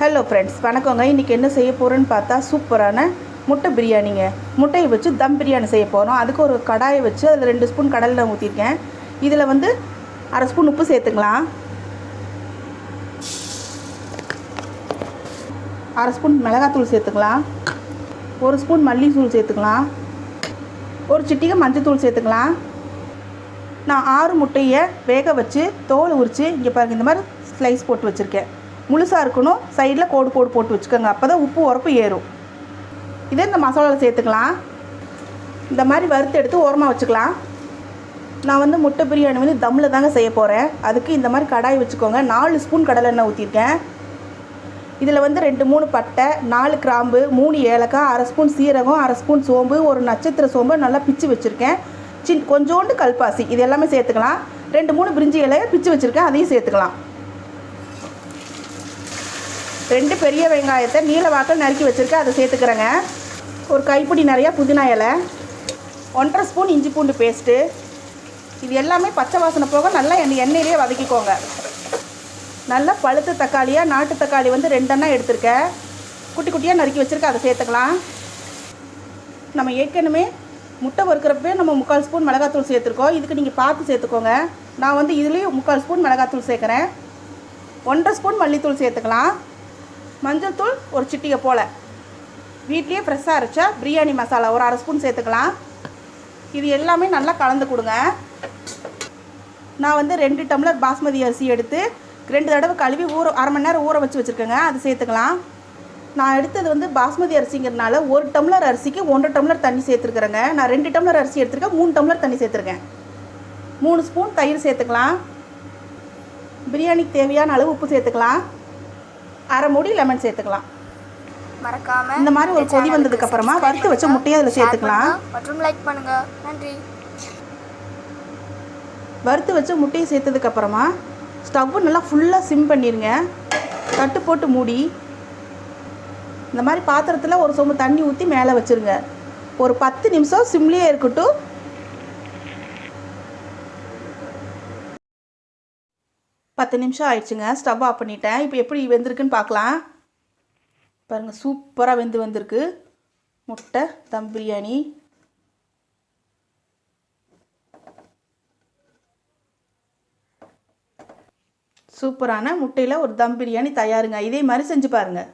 Hello friends வணக்கங்க. இன்றைக்கி என்ன செய்ய போகிறேன்னு பார்த்தா சூப்பரான முட்டை பிரியாணிங்க. முட்டையை வச்சு தம் பிரியாணி செய்ய போகிறோம் அதுக்கு ஒரு கடாயை வச்சு அதில் ரெண்டு ஸ்பூன் கடலில் ஊற்றிருக்கேன் இதில் வந்து அரை ஸ்பூன் உப்பு சேர்த்துக்கலாம். அரை ஸ்பூன் மிளகாத்தூள் சேர்த்துக்கலாம். ஒரு ஸ்பூன் மல்லித்தூள் சேர்த்துக்கலாம். ஒரு சிட்டிகை மஞ்சத்தூள் சேர்த்துக்கலாம். நான் ஆறு முட்டையை வேக வச்சு தோல் உரித்து இங்கே பாருங்கள் இந்த மாதிரி ஸ்லைஸ் போட்டு வச்சுருக்கேன். முழுசாக இருக்கணும். சைடில் கோடு கோடு போட்டு வச்சுக்கோங்க. அப்போ தான் உப்பு உரப்பு ஏறும். இதே இந்த மசாலாவில் சேர்த்துக்கலாம். இந்த மாதிரி வறுத்து எடுத்து ஓரமாக வச்சுக்கலாம். நான் வந்து முட்டை பிரியாணி வந்து தம்மில் தாங்க செய்ய போகிறேன் அதுக்கு இந்த மாதிரி கடாய் வச்சுக்கோங்க. நாலு ஸ்பூன் கடலை எண்ணெய் ஊற்றிருக்கேன் இதில் வந்து ரெண்டு மூணு பட்டை நாலு கிராம்பு மூணு ஏலக்காய் அரை ஸ்பூன் சீரகம் அரை ஸ்பூன் சோம்பு ஒரு நட்சத்திர சோம்பு நல்லா பிச்சு வச்சுருக்கேன். சின் கொஞ்சோண்டு கல்பாசி. இது எல்லாமே சேர்த்துக்கலாம். ரெண்டு மூணு பிரிஞ்சி இலையை பிச்சு வச்சுருக்கேன். அதையும் சேர்த்துக்கலாம். ரெண்டு பெரிய வெங்காயத்தை நீல வாக்கில் நறுக்கி வச்சுருக்கேன். அதை சேர்த்துக்கிறேங்க. ஒரு கைப்பிடி நிறையா புதினா இலை ஒன்றரை ஸ்பூன் இஞ்சி பூண்டு பேஸ்ட்டு. இது எல்லாமே பச்சை வாசனை போக நல்லா எண்ணெய் எண்ணெயிலே வதக்கிக்கோங்க. நல்லா பழுத்த தக்காளியாக நாட்டு தக்காளி வந்து ரெண்டெண்ணா எடுத்திருக்கேன். குட்டி குட்டியாக நறுக்கி வச்சுருக்கேன். அதை சேர்த்துக்கலாம். நம்ம ஏற்கனவே முட்டை வறுக்கிறப்பே நம்ம முக்கால் ஸ்பூன் மிளகாத்தூள் சேர்த்துருக்கோம். இதுக்கு நீங்கள் பார்த்து சேர்த்துக்கோங்க. நான் வந்து இதுலேயும் முக்கால் ஸ்பூன் மிளகாத்தூள் சேர்க்குறேன். ஒன்றரை ஸ்பூன் மல்லித்தூள் சேர்த்துக்கலாம். மஞ்சள் தூள் ஒரு சிட்டிகை போல். வீட்லேயே ஃப்ரெஷ்ஷாக அரைச்சா பிரியாணி மசாலா ஒரு அரை ஸ்பூன் சேர்த்துக்கலாம். இது எல்லாமே நல்லா கலந்து கொடுங்க. நான் வந்து ரெண்டு டம்ளர் பாஸ்மதி அரிசி எடுத்து ரெண்டு தடவை கழுவி ஊற அரை மணி நேரம் ஊற வச்சு வச்சுருக்கேங்க. அது சேர்த்துக்கலாம். நான் எடுத்தது வந்து பாஸ்மதி அரிசிங்கிறதுனால ஒரு டம்ளர் அரிசிக்கு ஒன்றரை டம்ளர் தண்ணி சேர்த்துருக்குறேங்க. நான் ரெண்டு டம்ளர் அரிசி எடுத்துருக்கேன் மூணு டம்ளர் தண்ணி சேர்த்துருக்கேன். மூணு ஸ்பூன் தயிர் சேர்த்துக்கலாம். பிரியாணிக்கு தேவையான அளவு உப்பு சேர்த்துக்கலாம். அரை மூடி லெமன் சேர்த்துக்கலாம். மறக்காம இந்த மாதிரி ஒரு கொதி வந்ததுக்கு அப்புறமா வறுத்து வச்ச முட்டையை அதில் சேர்த்துக்கலாம். மற்றும் லைக் பண்ணுங்க. நன்றி. வறுத்து வச்ச முட்டையை சேர்த்ததுக்கு அப்புறமா ஸ்டவ்வு நல்லா ஃபுல்லாக சிம் பண்ணிடுங்க தட்டு போட்டு மூடி. இந்த மாதிரி பாத்திரத்தில் ஒரு சொம்பு தண்ணி ஊற்றி மேலே வச்சுருங்க. ஒரு பத்து நிமிஷம் சிம்லேயே இருக்கட்டும். பத்து நிமிஷம் ஆயிடுச்சுங்க. ஸ்டவ் ஆஃப் பண்ணிட்டேன். இப்போ எப்படி வெந்திருக்குன்னு பார்க்கலாம். பாருங்கள் சூப்பராக வெந்து வந்திருக்கு. முட்டை தம் பிரியாணி. சூப்பரான முட்டையில் ஒரு தம் பிரியாணி தயாருங்க. இதே மாதிரி செஞ்சு பாருங்கள்